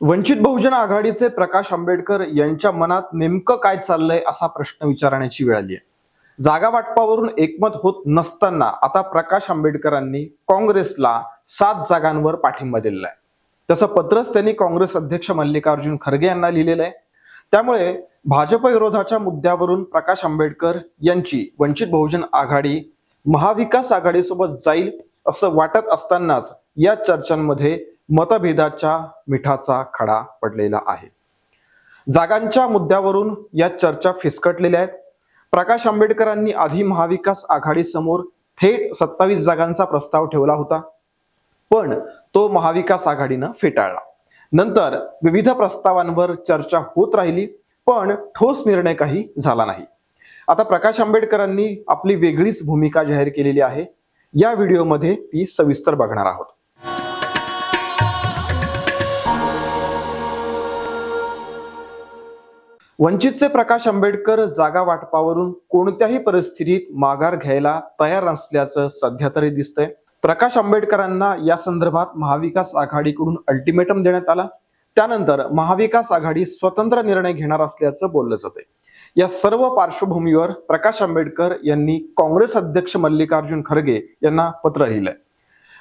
वंचित बहुजन आघाडीचे प्रकाश आंबेडकर यांच्या मनात नेमकं काय चाललंय असा प्रश्न विचारण्याची वेळ आली आहे. जागा वाटपावरून एकमत होत नसताना आता प्रकाश आंबेडकरांनी काँग्रेसला सात जागांवर पाठिंबा दिलेला आहे. तसं पत्रच त्यांनी काँग्रेस अध्यक्ष मल्लिकार्जुन खरगे यांना लिहिलेलं आहे. त्यामुळे भाजप विरोधाच्या मुद्द्यावरून प्रकाश आंबेडकर यांची वंचित बहुजन आघाडी महाविकास आघाडीसोबत जाईल असं वाटत असतानाच या चर्चांमध्ये मतभेदाच्या मिठाचा खडा पडलेला आहे. जागांच्या मुद्द्यावरून या चर्चा फिसकटलेल्या आहेत. प्रकाश आंबेडकरांनी आधी महाविकास आघाडीसमोर थेट सत्तावीस जागांचा प्रस्ताव ठेवला होता. पण तो महाविकास आघाडीनं फेटाळला. नंतर विविध प्रस्तावांवर चर्चा होत राहिली पण ठोस निर्णय काही झाला नाही. आता प्रकाश आंबेडकरांनी आपली वेगळीच भूमिका जाहीर केलेली आहे. या व्हिडिओमध्ये ती सविस्तर बघणार आहोत. वंचितचे प्रकाश आंबेडकर जागा वाटपावरून कोणत्याही परिस्थितीत माघार घ्यायला तयार नसल्याचं सध्या तरी दिसतंय. प्रकाश आंबेडकरांना या संदर्भात महाविकास आघाडीकडून अल्टिमेटम देण्यात आला. त्यानंतर महाविकास आघाडी स्वतंत्र निर्णय घेणार असल्याचं बोललं जातंय. या सर्व पार्श्वभूमीवर प्रकाश आंबेडकर यांनी काँग्रेस अध्यक्ष मल्लिकार्जुन खरगे यांना पत्र लिहिलंय.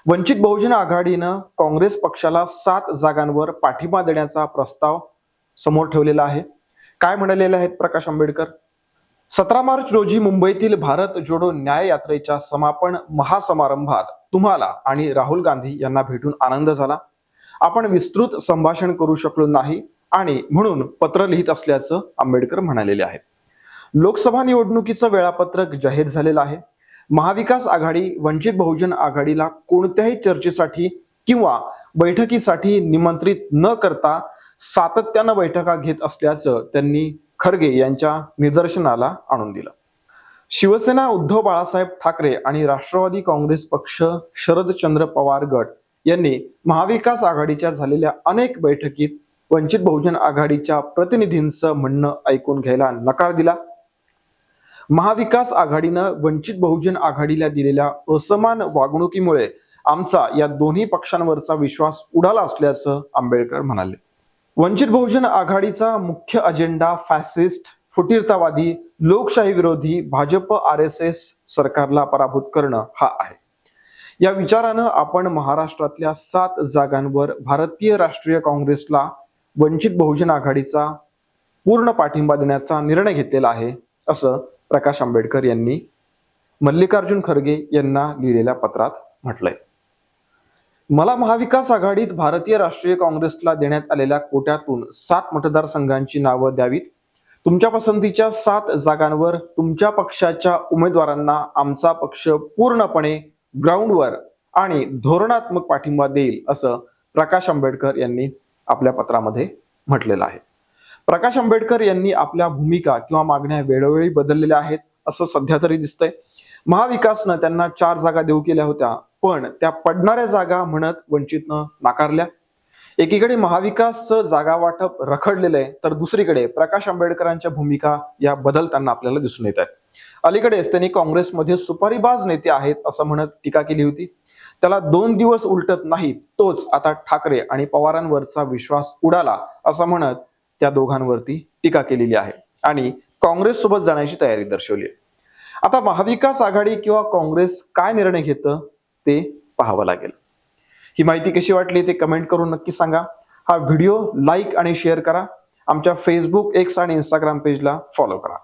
वंचित बहुजन आघाडीनं काँग्रेस पक्षाला सात जागांवर पाठिंबा देण्याचा प्रस्ताव समोर ठेवलेला आहे. काय म्हणालेले आहेत प्रकाश आंबेडकर? सतरा मार्च रोजी मुंबईतील भारत जोडो न्याय यात्रेच्या समापन महासमारंभात तुम्हाला आणि राहुल गांधी यांना भेटून आनंद झाला. आपण विस्तृत संभाषण करू शकलो नाही आणि म्हणून पत्र लिहित असल्याचं आंबेडकर म्हणालेले आहेत. लोकसभा निवडणुकीचं वेळापत्रक जाहीर झालेलं आहे. महाविकास आघाडी वंचित बहुजन आघाडीला कोणत्याही चर्चेसाठी किंवा बैठकीसाठी निमंत्रित न करता सातत्यानं बैठका घेत असल्याचं त्यांनी खरगे यांच्या निदर्शनाला आणून दिलं. शिवसेना उद्धव बाळासाहेब ठाकरे आणि राष्ट्रवादी काँग्रेस पक्ष शरदचंद्र पवार गट यांनी महाविकास आघाडीच्या झालेल्या अनेक बैठकीत वंचित बहुजन आघाडीच्या प्रतिनिधींचं म्हणणं ऐकून घ्यायला नकार दिला. महाविकास आघाडीनं वंचित बहुजन आघाडीला दिलेल्या असमान वागणुकीमुळे आमचा या दोन्ही पक्षांवरचा विश्वास उडाला असल्याचं आंबेडकर म्हणाले. वंचित बहुजन आघाडीचा मुख्य अजेंडा फॅसिस्ट फुटीरतावादी लोकशाही विरोधी भाजप आर एस एस सरकारला पराभूत करणं हा आहे. या विचारानं आपण महाराष्ट्रातल्या सात जागांवर भारतीय राष्ट्रीय काँग्रेसला वंचित बहुजन आघाडीचा पूर्ण पाठिंबा देण्याचा निर्णय घेतलेला आहे असं प्रकाश आंबेडकर यांनी मल्लिकार्जुन खरगे यांना लिहिलेल्या पत्रात म्हटलंय. मला महाविकास आघाडीत भारतीय राष्ट्रीय काँग्रेसला देण्यात आलेल्या कोट्यातून सात मतदारसंघांची नावं द्यावीत. तुमच्या पसंतीच्या सात जागांवर तुमच्या पक्षाच्या उमेदवारांना आमचा पक्ष पूर्णपणे ग्राउंडवर आणि धोरणात्मक पाठिंबा देईल असं प्रकाश आंबेडकर यांनी आपल्या पत्रामध्ये म्हटलेलं आहे. प्रकाश आंबेडकर यांनी आपल्या भूमिका किंवा मागण्या वेळोवेळी बदललेल्या आहेत असं सध्या तरी दिसतंय. महाविकासनं त्यांना चार जागा देऊ केल्या होत्या. पण त्या पडणाऱ्या जागा म्हणत वंचितनं नाकारल्या. एकीकडे महाविकासचं जागा वाटप रखडलेलं आहे तर दुसरीकडे प्रकाश आंबेडकरांच्या भूमिका या बदलताना आपल्याला दिसून येत आहेत. अलीकडेच त्यांनी काँग्रेसमध्ये सुपारीबाज नेते आहेत असं म्हणत टीका केली होती. त्याला दोन दिवस उलटत नाही तोच आता ठाकरे आणि पवारांवरचा विश्वास उडाला असं म्हणत त्या दोघांवरती टीका केलेली आहे आणि काँग्रेस सोबत जाण्याची तयारी दर्शवली आता महाविकास आघाडी किंवा काँग्रेस काय निर्णय घेतं? ते पाहावं लागेल. ही माहिती कशी वाटली ते कमेंट करून नक्की सांगा. हा व्हिडिओ लाईक आणि शेअर करा. आमच्या फेसबुक एक्स आणि इंस्टाग्राम पेजला फॉलो करा.